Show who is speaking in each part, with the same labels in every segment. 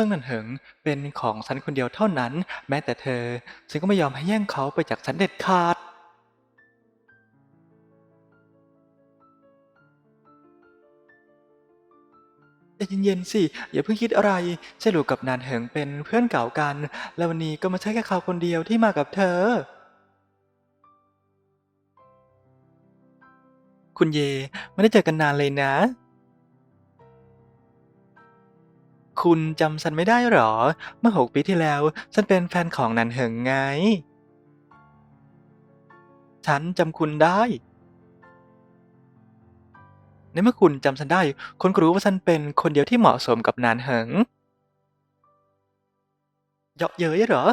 Speaker 1: ซึ่งนันเหิงเป็นของฉันคนเดียวเท่านั้น แม้แต่เธอ ฉันก็ไม่ยอมให้แย่งเขาไปจากฉันเด็ดขาดใจเย็นๆสิ อย่าเพิ่งคิดอะไรใช่หลูกับนานเหิงเป็นเพื่อนเก่ากัน และวันนี้ก็ไม่ใช่แค่เขาคนเดียวที่มากับเธอ คุณเย ไม่ได้เจอกันนานเลยนะ คุณจำฉันไม่ได้หรอ เมื่อหกปีที่แล้ว ฉันเป็นแฟนของนันเหิงไง ฉันจำคุณได้ ในเมื่อคุณจำฉันได้คุณก็รู้ว่าฉันเป็นคนเดียวที่เหมาะสมกับนานเหิงเยาะเย้ยเหรอ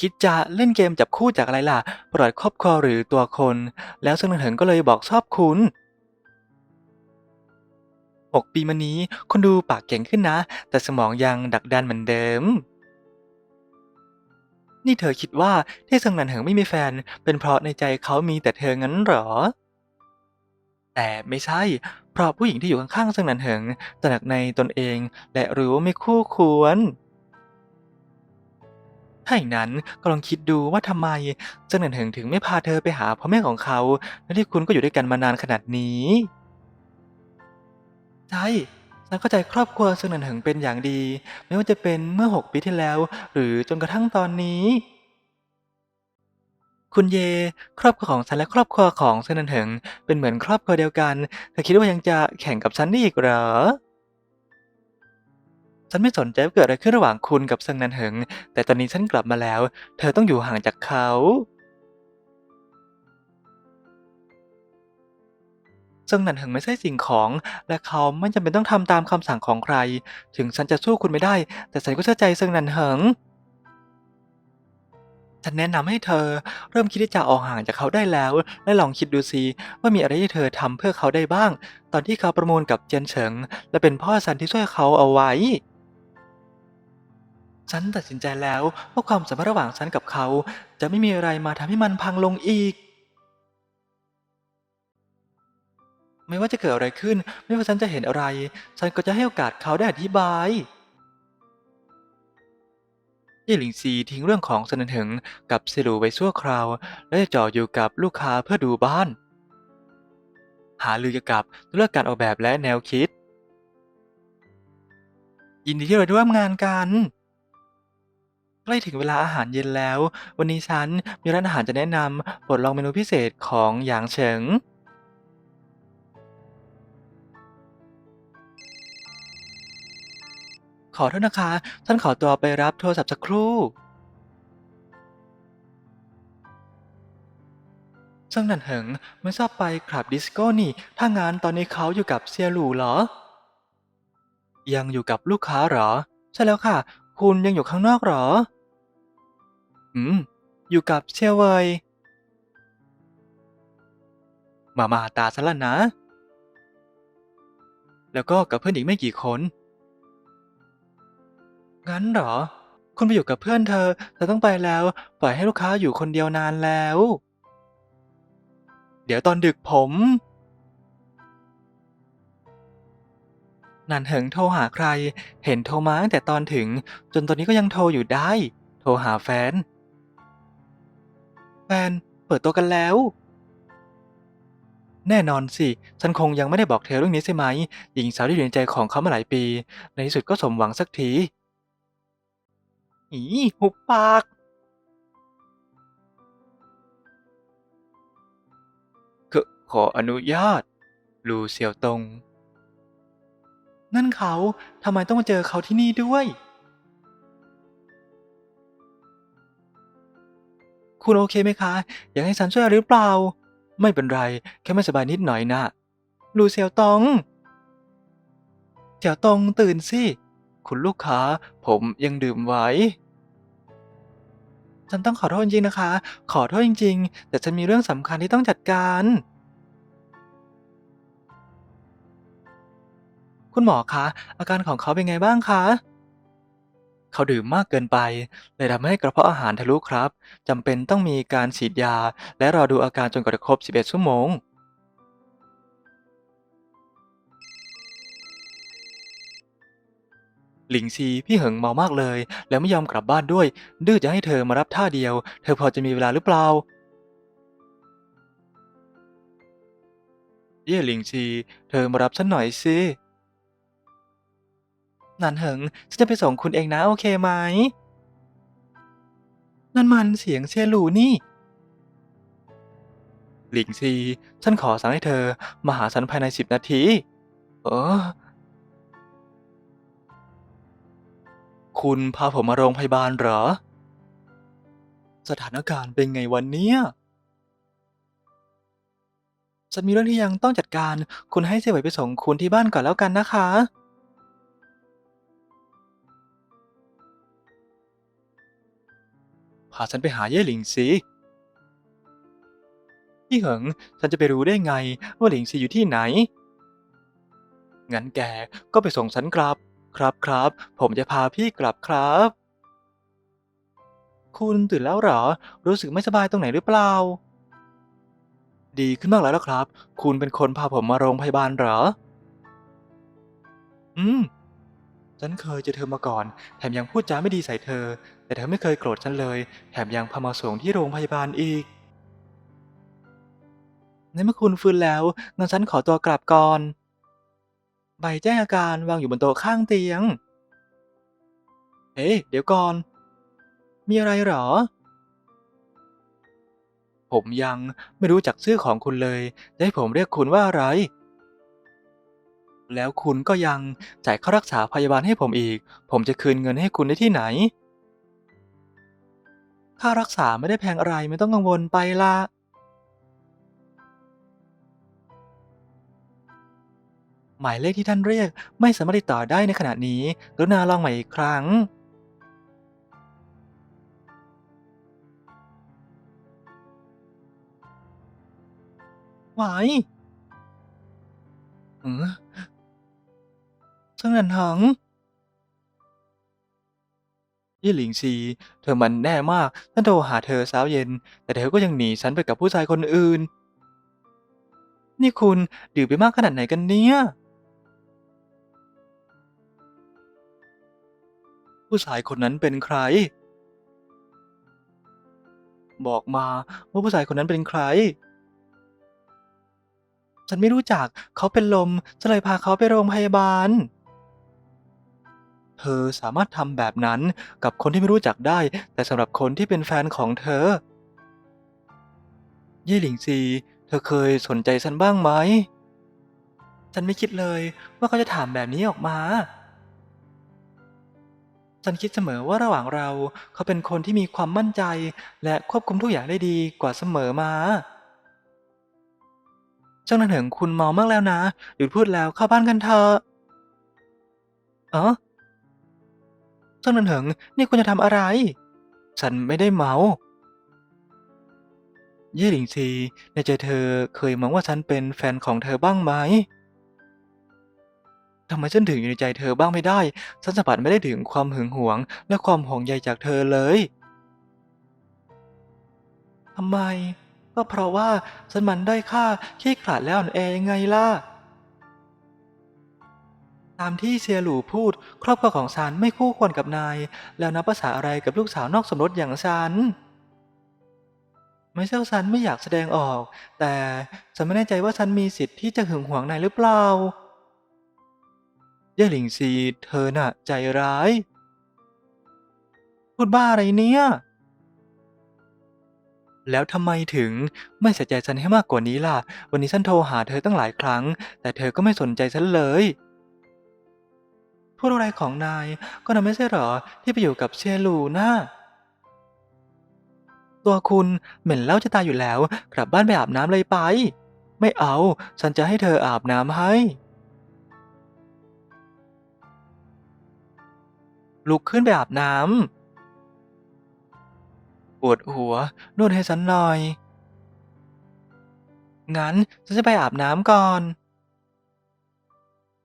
Speaker 1: คิดจะเล่นเกมจับคู่จากอะไรล่ะประวัติครอบครัวหรือตัวคน แล้วซึ่งนานเหิงก็เลยบอกชอบคุณ หกปีมานี้ คุณดูปากเก่งขึ้นนะ แต่สมองยังดักดันเหมือนเดิม นี่เธอคิดว่าที่ซึ่งนันเหิงไม่มีแฟน เป็นเพราะในใจเขามีแต่เธองั้นหรอ แต่ไม่ใช่ เพราะผู้หญิงที่อยู่ข้างๆซึ่งนันเหิงตระหนักในตนเองและรู้ว่าไม่คู่ควรถ้าอย่างนั้นก็ลองคิดดูว่าทำไมซึ่งนันเหิงถึงไม่พาเธอไปหาพ่อแม่ของเขา และที่คุณก็อยู่ด้วยกันมานานขนาดนี้ ใช่ฉันเข้าใจครอบครัวซึ่งนันเหิงเป็นอย่างดี ไม่ว่าจะเป็นเมื่อหกปีที่แล้ว หรือจนกระทั่งตอนนี้ คุณเย ครอบครัวของฉันและครอบครัวของเซนันเหิงเป็นเหมือนครอบครัวเดียวกัน เธอคิดว่ายังจะแข่งกับฉันได้อีกเหรอ ฉันไม่สนใจว่าเกิดอะไรขึ้นระหว่างคุณกับเซิงนันเหิงแต่ตอนนี้ฉันกลับมาแล้ว เธอต้องอยู่ห่างจากเขา ซิงนันเหิงไม่ใช่สิ่งของ และเขาไม่จำเป็นต้องทำตามคำสั่งของใคร ถึงฉันจะสู้คุณไม่ได้ แต่ฉันก็เชื่อใจเซิงนันเหิงฉันแนะนำให้เธอเริ่มคิดที่จะออกห่างจากเขาได้แล้ว และลองคิดดูสิว่ามีอะไรที่เธอทำเพื่อเขาได้บ้าง ตอนที่เขาประมูลกับเจียนเฉิง และเป็นพ่อซันที่ช่วยเขาเอาไว้ ฉันตัดสินใจแล้วว่าความสัมพันธ์ระหว่างฉันกับเขา จะไม่มีอะไรมาทำให้มันพังลงอีก ไม่ว่าจะเกิดอะไรขึ้น ไม่ว่าฉันจะเห็นอะไร ฉันก็จะให้โอกาสเขาได้อธิบายเย่หลิงซีทิ้งเรื่องของสนนเหิงกับเซลูไว้ชั่วคราว และจะจ่ออยู่กับลูกค้าเพื่อดูบ้าน หาลือเกี่ยวกับเรื่องการออกแบบและแนวคิด ยินดีที่เราได้ร่วมงานกันใกล้ถึงเวลาอาหารเย็นแล้ว วันนี้ฉันมีร้านอาหารจะแนะนำโปรดลองเมนูพิเศษของหยางเฉิง ขอโทษนะคะ ท่านขอตัวไปรับโทรศัพท์สักครู่ ซึ่งนันเหิงไม่ชอบไปคลับดิสโก้นี่ ถ้างานตอนนี้เขาอยู่กับเซียหลู่เหรอ ยังอยู่กับลูกค้าเหรอ ใช่แล้วค่ะ คุณยังอยู่ข้างนอกเหรอ อืม อยู่กับเซียเวยมามาตาฉันละนะ แล้วก็กับเพื่อนอีกไม่กี่คน งั้นเหรอ คุณไปอยู่กับเพื่อนเธอเธอต้องไปแล้ว ปล่อยให้ลูกค้าอยู่คนเดียวนานแล้ว เดี๋ยวตอนดึกผมนันเหิงโทรหาใคร เห็นโทรมาตั้งแต่ตอนถึง จนตอนนี้ก็ยังโทรอยู่ได้ โทรหาแฟน แฟน เปิดตัวกันแล้ว แน่นอนสิ ฉันคงยังไม่ได้บอกเธอเรื่องนี้ใช่ไหม หญิงสาวที่อยู่ในใจของเขามาหลายปี ในที่สุดก็สมหวังสักที อีหุบปากขอขออนุญาต ลูเซียวตง นั่นเขาทำไมต้องมาเจอเขาที่นี่ด้วย คุณโอเคไหมคะ อยากให้ฉันช่วยอะไรหรือเปล่า ไม่เป็นไร แค่ไม่สบายนิดหน่อยนะ ลูเซียวตงเจียวตงตื่นสิ คุณลูกค้า ผมยังดื่มไว้ฉันต้องขอโทษจริงๆนะคะ ขอโทษจริง ๆ แต่ฉันมีเรื่องสำคัญที่ต้องจัดการ คุณหมอคะ อาการของเขาเป็นไงบ้างคะ เขาดื่มมากเกินไป เลยทำให้กระเพาะอาหารทะลุครับจำเป็นต้องมีการฉีดยา และรอดูอาการจนกว่าจะครบ 11 ชั่วโมง หลิงซีพี่เหิงเมามากเลย แล้วไม่ยอมกลับบ้านด้วย ดื้อจะให้เธอมารับท่าเดียว เธอพอจะมีเวลาหรือเปล่า เย่หลิงซีเธอมารับฉันหน่อยสินันเหิงฉันจะไปส่งคุณเองนะโอเคไหมนั่นมันเสียงเซียหลูนี่ หลิงซีฉันขอสั่งให้เธอมาหาฉันภายในสิบนาที เออ คุณพาผมมาโรงพยาบาลเหรอ สถานการณ์เป็นไงวันเนี้ยฉันมีเรื่องที่ยังต้องจัดการ คุณให้เสวเวยไปส่งคุณที่บ้านก่อนแล้วกันนะคะ พาฉันไปหาเย่หลิงซีพี่เหิง ฉันจะไปรู้ได้ไงว่าหลิงซีอยู่ที่ไหน งั้นแกก็ไปส่งฉันกลับ ครับครับ ผมจะพาพี่กลับครับ คุณตื่นแล้วเหรอ รู้สึกไม่สบายตรงไหนหรือเปล่า ดีขึ้นมากแล้วล่ะครับ คุณเป็นคนพาผมมาโรงพยาบาลเหรอ อืม ฉันเคยเจอเธอมาก่อน แถมยังพูดจาไม่ดีใส่เธอ แต่เธอไม่เคยโกรธฉันเลย แถมยังพามาส่งที่โรงพยาบาลอีก ในเมื่อคุณฟื้นแล้วงั้นฉันขอตัวกลับก่อน ใบแจ้งอาการวางอยู่บนโต๊ะข้างเตียง เฮ้ยเดี๋ยวก่อน มีอะไรหรอ ผมยังไม่รู้จักชื่อของคุณเลยจะให้ผมเรียกคุณว่าอะไร แล้วคุณก็ยังจ่ายค่ารักษาพยาบาลให้ผมอีก ผมจะคืนเงินให้คุณได้ที่ไหน ค่ารักษาไม่ได้แพงอะไรไม่ต้องกังวลไปละ หมายเลขที่ท่านเรียกไม่สามารถติดต่อได้ในขณะนี้กรุณาลองใหม่อีกครั้งไหวเออเซิงหนันหังยี่หลิงซี เธอมันแน่มากฉันโทรหาเธอเช้าเย็น แต่เธอก็ยังหนีฉันไปกับผู้ชายคนอื่น นี่คุณดื่มไปมากขนาดไหนกันเนี่ย ผู้ชายคนนั้นเป็นใคร บอกมาว่าผู้ชายคนนั้นเป็นใคร ฉันไม่รู้จักเขาเป็นลมฉันเลยพาเขาไปโรงพยาบาล เธอสามารถทำแบบนั้นกับคนที่ไม่รู้จักได้ แต่สำหรับคนที่เป็นแฟนของเธอ ยี่หลิงซีเธอเคยสนใจฉันบ้างไหม ฉันไม่คิดเลยว่าเขาจะถามแบบนี้ออกมา ฉันคิดเสมอว่าระหว่างเราเขาเป็นคนที่มีความมั่นใจ และควบคุมทุกอย่างได้ดีกว่าเสมอมาเจ้าหน้าเถิงคุณเมามากแล้วนะหยุดพูดแล้วเข้าบ้านกันเถอะเอ๋อเจ้าหน้าเถิงนี่คุณจะทำอะไร ฉันไม่ได้เมาเย่หลิงซีในใจเธอเคยมองว่าฉันเป็นแฟนของเธอบ้างไหม ทำไมฉันถึงอยู่ในใจเธอบ้างไม่ได้ ฉันสัมผัสไม่ได้ถึงความหึงหวง และความห่วงใยจากเธอเลยทำไม ก็เพราะว่าฉันมันด้อยค่าขี้ขลาดและอ่อนแอยังไงล่ะ ตามที่เซียหลู่พูด ครอบครัวของฉันไม่คู่ควรกับนาย แล้วนับภาษาอะไรกับลูกสาวนอกสมรสอย่างฉันไม่ใช่ว่าฉันไม่อยากแสดงออก แต่ฉันไม่แน่ใจว่าฉันมีสิทธิ์ที่จะหึงหวงนายหรือเปล่า ย่หลิงซีเธอน่ะใจร้าย พูดบ้าอะไรเนี่ย แล้วทำไมถึงไม่ใส่ใจฉันให้มากกว่านี้ล่ะ วันนี้ฉันโทรหาเธอตั้งหลายครั้ง แต่เธอก็ไม่สนใจฉันเลยพูดอะไรของนายก็นาไม่ใช่หรอที่ไปอยู่กับเชลูนะ่ะตัวคุณเหม็นเล้าจะตายอยู่แล้ว กลับบ้านไปอาบน้ำเลยไป ไม่เอา ฉันจะให้เธออาบน้ำให้ ลุกขึ้นไปอาบน้ำปวดหัวนวดให้ฉันหน่อย งั้นฉันจะไปอาบน้ำก่อน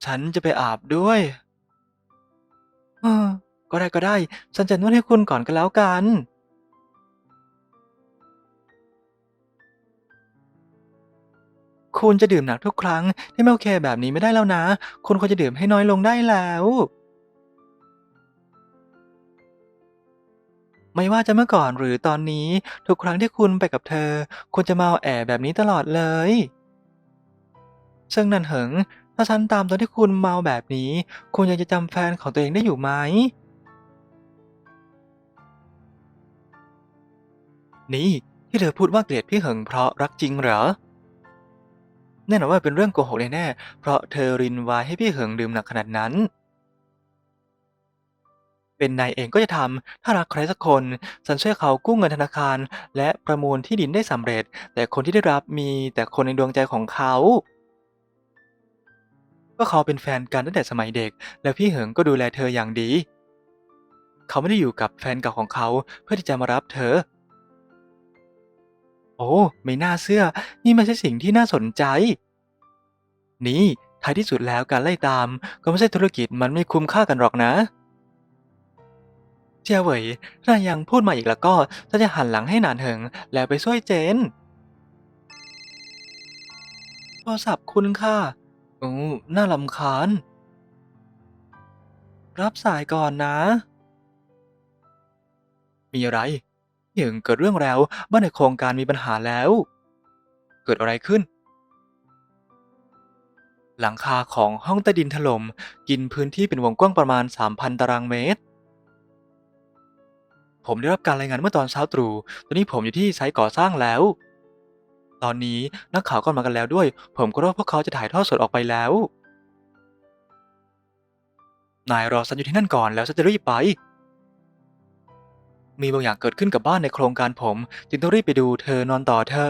Speaker 1: ฉันจะไปอาบด้วยเออก็ได้ก็ได้ ฉันจะนวดให้คุณก่อนก็แล้วกัน คุณจะดื่มหนักทุกครั้งที่ไม่โอเคแบบนี้ไม่ได้แล้วนะ คุณควรจะดื่มให้น้อยลงได้แล้ว ไม่ว่าจะเมื่อก่อนหรือตอนนี้ ทุกครั้งที่คุณไปกับเธอ คุณจะมาแอบแบบนี้ตลอดเลยเซิงนันเหิง ถ้าฉันตามตอนที่คุณเมาแบบนี้ คุณยังจะจำแฟนของตัวเองได้อยู่ไหม นี่ที่เธอพูดว่าเกลียดพี่เหิงเพราะรักจริงเหรอ แน่นอนว่าเป็นเรื่องโกหกแน่ๆเพราะเธอรินไวน์ให้พี่เหิงดื่มหนักขนาดนั้น เป็นนายเองก็จะทำถ้ารักใครสักคนฉันช่วยเขากู้เงินธนาคาร และประมูลที่ดินได้สำเร็จ แต่คนที่ได้รับมีแต่คนในดวงใจของเขาก็เขาเป็นแฟนกันตั้งแต่สมัยเด็ก และพี่เหิงก็ดูแลเธออย่างดี เขาไม่ได้อยู่กับแฟนเก่าของเขาเพื่อที่จะมารับเธอ โอ้ ไม่น่าเชื่อ นี่ไม่ใช่สิ่งที่น่าสนใจ นี่ท้ายที่สุดแล้วการไล่ตาม ก็ไม่ใช่ธุรกิจมันไม่คุ้มค่ากันหรอกนะ เจียเหวยถ้ายังพูดมาอีกแล้วก็ฉันจะหันหลังให้หนานเหิงแล้วไปช่วยเจน โทรศัพท์คุณค่ะโอ้น่ารำคาญ รับสายก่อนนะ มีอะไรเหิงเกิดเรื่องแล้วบ้านในโครงการมีปัญหาแล้ว เกิดอะไรขึ้น หลังคาของห้องใต้ดินถล่มกินพื้นที่เป็นวงกว้างประมาณ 3,000 ตารางเมตร ผมได้รับการรายงานเมื่อตอนเช้าตรู่ ตอนนี้ผมอยู่ที่ไซต์ก่อสร้างแล้ว ตอนนี้นักข่าวก็มากันแล้วด้วย ผมก็รู้ว่าพวกเขาจะถ่ายทอดสดออกไปแล้ว นายรอฉันอยู่ที่นั่นก่อนแล้วฉันจะรีบไป มีบางอย่างเกิดขึ้นกับบ้านในโครงการผม จึงต้องรีบไปดูเธอนอนต่อเถอ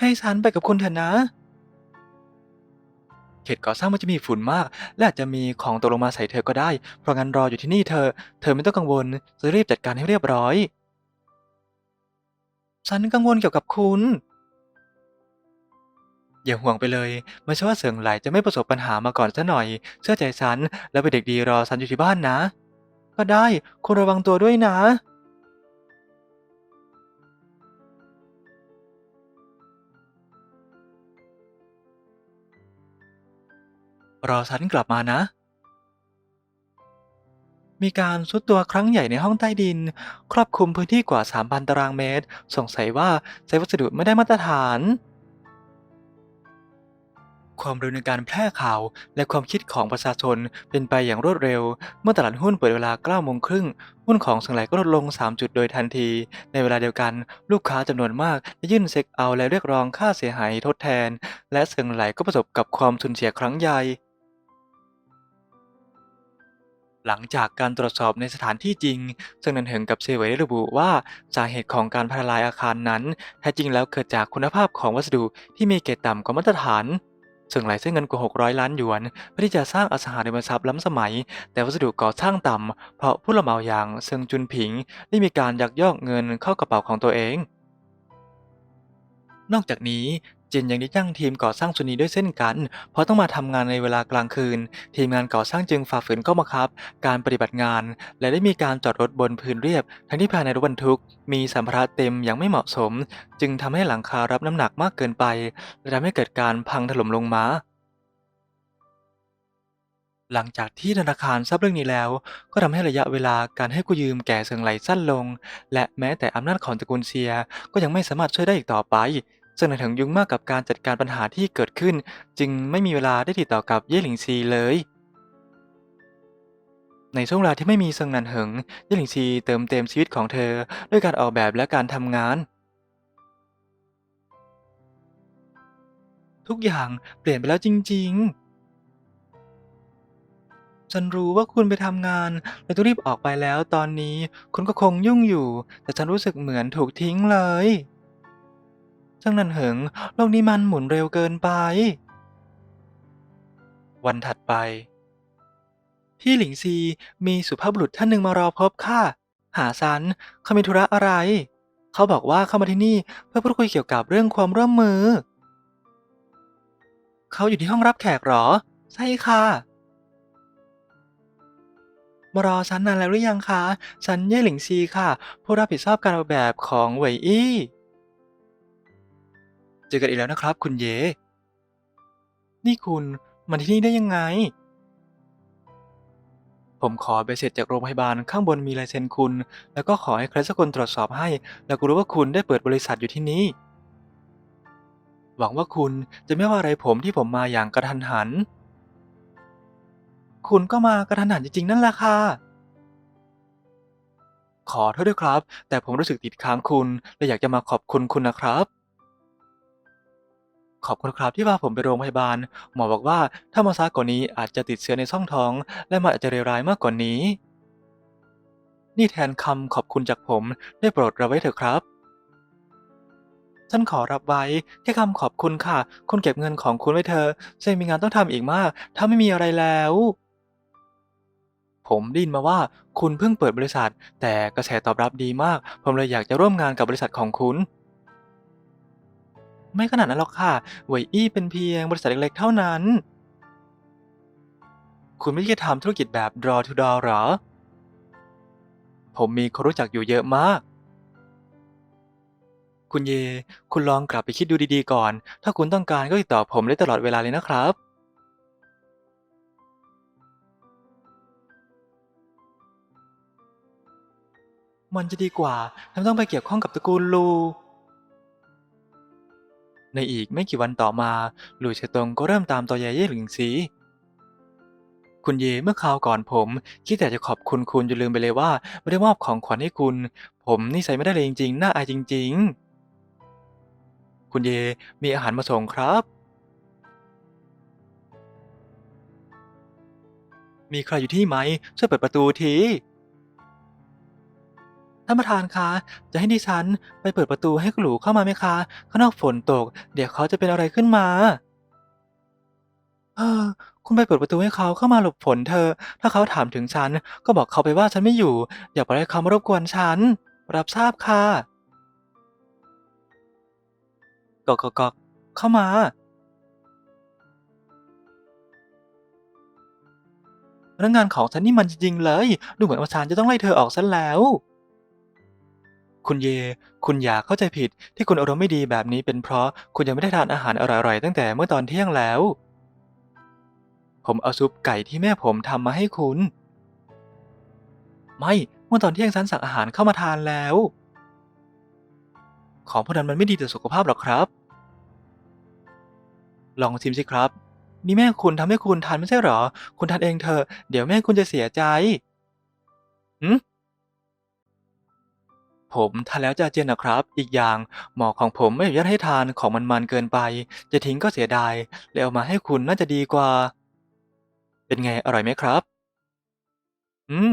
Speaker 1: ให้ฉันไปกับคุณเถอะนะ เขตก่อสร้างมันจะมีฝุ่นมาก และอาจจะมีของตกลงมาใส่เธอก็ได้ เพราะงั้นรออยู่ที่นี่เธอ เธอไม่ต้องกังวลจะรีบจัดการให้เรียบร้อย ฉันกังวลเกี่ยวกับคุณ อย่าห่วงไปเลยไม่ใช่ว่าเสิงไหลจะไม่ประสบปัญหามาก่อนซะหน่อย เชื่อใจฉัน แล้วเป็นเด็กดีรอฉันอยู่ที่บ้านนะ ก็ได้คุณระวังตัวด้วยนะ รอฉันกลับมานะ มีการซุดตัวครั้งใหญ่ในห้องใต้ดิน ครอบคลุมพื้นที่กว่า 3,000 ตารางเมตร สงสัยว่าใช้วัสดุไม่ได้มาตรฐาน ความเร็วในการแพร่ข่าวและความคิดของประชาชนเป็นไปอย่างรวดเร็ว เมื่อตลาดหุ้นเปิดเวลา9โมงครึ่งหุ้นของสังไหลก็ลดลง 3 จุดโดยทันที ในเวลาเดียวกันลูกค้าจำนวนมากได้ยื่นเซ็กเอาและเรียกร้องค่าเสียหายทดแทน และเซิงไหลก็ประสบกับความสูญเสียครั้งใหญ่ หลังจากการตรวจสอบในสถานที่จริง ซึ่งนันเหิงกับเซเวยได้ระบุว่าสาเหตุของการพังทลายอาคารนั้นแท้จริงแล้วเกิดจากคุณภาพของวัสดุที่มีเกรดต่ำกว่ามาตรฐาน ซึ่งหลายเส้นเงินกว่า 600 ล้านหยวนเพื่อที่จะสร้างอสังหาริมทรัพย์ล้ำสมัย แต่วัสดุก่อสร้างต่ำ เพราะผู้รับเหมาอย่างเซิงจุนผิงได้มีการยักยอกเงินเข้ากระเป๋าของตัวเองนอกจากนี้ จินยังได้จ้างทีมก่อสร้างส่วนนี้ด้วยเช่นกัน เพราะต้องมาทำงานในเวลากลางคืน ทีมงานก่อสร้างจึงฝ่าฝืนข้อบังคับ การปฏิบัติงาน และได้มีการจอดรถบนพื้นเรียบ ทั้งที่ภายในรถบรรทุก มีสัมภาระเต็มอย่างไม่เหมาะสม จึงทำให้หลังคารับน้ำหนักมากเกินไปและทำให้เกิดการพังถล่มลงมาหลังจากที่ธนาคารทราบเรื่องนี้แล้ว ก็ทำให้ระยะเวลาการให้กู้ยืมแก่เซิงไหลสั้นลง และแม้แต่อำนาจของตระกูลเซียก็ยังไม่สามารถช่วยได้อีกต่อไป ซึ่งนายถงยุ่งมากกับการจัดการปัญหาที่เกิดขึ้น จึงไม่มีเวลาได้ติดต่อกับเย่หลิงซีเลย ในช่วงเวลาที่ไม่มีเซิงนันเหิงเย่หลิงซีเติมเต็มชีวิตของเธอ ด้วยการออกแบบและการทำงาน ทุกอย่างเปลี่ยนไปแล้วจริง ๆฉันรู้ว่าคุณไปทำงานและต้องรีบออกไปแล้วตอนนี้ คุณก็คงยุ่งอยู่ แต่ฉันรู้สึกเหมือนถูกทิ้งเลย ช่างนันเหิงโลกนี้มันหมุนเร็วเกินไป วันถัดไป พี่หลิงซีมีสุภาพบุรุษท่านหนึ่งมารอพบค่ะ หาซันเขามีธุระอะไร เขาบอกว่าเข้ามาที่นี่เพื่อพูดคุยเกี่ยวกับเรื่องความร่วมมือ เขาอยู่ที่ห้องรับแขกหรอ ใช่ค่ะมารอฉันนานแล้วหรือยังคะฉันเย่หลิงซีค่ะ ผู้รับผิดชอบการออกแบบของเหวยอี้ จอกันอีกแล้วนะครับ คุณเย่นี่คุณมาที่นี่ได้ยังไง ผมขอใบเสร็จจากโรงพยาบาลข้างบนมีลายเซ็นคุณ แล้วก็ขอให้ใครสักคนตรวจสอบให้ แล้วก็รู้ว่าคุณได้เปิดบริษัทอยู่ที่นี่หวังว่าคุณจะไม่ว่าอะไรผมที่ผมมาอย่างกระทันหัน คุณก็มากระทันหันจริงๆ นั่นแหละค่ะ ขอโทษด้วยครับ แต่ผมรู้สึกติดค้างคุณและอยากจะมาขอบคุณคุณนะครับ ขอบคุณครับที่พาผมไปโรงพยาบาล หมอบอกว่าถ้ามาช้ากว่านี้อาจจะติดเชื้อในช่องท้อง และมันอาจจะเลวร้ายมากกว่านี้ นี่แทนคำขอบคุณจากผมได้โปรดรับไว้เถอะครับฉันขอรับไว้แค่คำขอบคุณค่ะ คุณเก็บเงินของคุณไว้เถอะฉันมีงานต้องทำอีกมาก ถ้าไม่มีอะไรแล้ว ผมได้ยินมาว่าคุณเพิ่งเปิดบริษัท แต่กระแสตอบรับดีมาก ผมเลยอยากจะร่วมงานกับบริษัทของคุณ ไม่ขนาดนั้นหรอกค่ะเหวยอี้เป็นเพียงบริษัทเล็กๆ เท่านั้น คุณไม่ได้ทำธุรกิจแบบ draw to door หรอ ผมมีคนรู้จักอยู่เยอะมาก คุณเย คุณลองกลับไปคิดดูดีๆก่อน ถ้าคุณต้องการก็ติดต่อผมได้ตลอดเวลาเลยนะครับ มันจะดีกว่าถ้าไมต้องไปเกี่ยวข้องกับตระกูลลู ในอีกไม่กี่วันต่อมา หลุยเฉตงก็เริ่มตามตัวเย่เย่หลิงซี คุณเยเมื่อคราวก่อนผมคิดแต่จะขอบคุณคุณจนลืมไปเลยว่าไม่ได้มอบของขวัญให้คุณ ผมนี่ใส่ไม่ได้เลยจริงๆน่าอายจริง ๆ คุณเยมีอาหารมาส่งครับ มีใครอยู่ที่ไหมช่วยเปิดประตูทีานประธานคะ จะให้ดิฉันไปเปิดประตูให้คุณหลูเข้ามาไหมคะ ข้างนอกฝนตก เดี๋ยวเขาจะเป็นอะไรขึ้นมา เออ คุณไปเปิดประตูให้เขาเข้ามาหลบฝนเธอะถ้าเขาถามถึงฉัน ก็บอกเขาไปว่าฉันไม่อยู่ อย่าปล่อยให้เขามารบกวนฉัน รับทราบค่ะกอกกอกเข้ามา พนักงานของฉันนี่มันจริงๆเลย ดูเหมือนว่าฉันจะต้องไล่เธอออกซะแล้ว คุณเย คุณอย่าเข้าใจผิดที่คุณอารมณ์ไม่ดีแบบนี้เป็นเพราะคุณยังไม่ได้ทานอาหารอร่อยๆตั้งแต่เมื่อตอนเที่ยงแล้ว ผมเอาซุปไก่ที่แม่ผมทำมาให้คุณ ไม่ เมื่อตอนเที่ยงฉันสั่งอาหารเข้ามาทานแล้ว ของพวกนั้นมันไม่ดีต่อสุขภาพหรอกครับ ลองชิมสิครับ นี่แม่คุณทำให้คุณทานไม่ใช่หรอ คุณทานเองเถอะ เดี๋ยวแม่คุณจะเสียใจหืม ผมทานแล้วจะเจียนนะครับ อีกอย่างหมอของผมไม่อนุญาตให้ทานของมันๆเกินไป จะทิ้งก็เสียดายเลยเอามาให้คุณน่าจะดีกว่า เป็นไงอร่อยไหมครับ อืม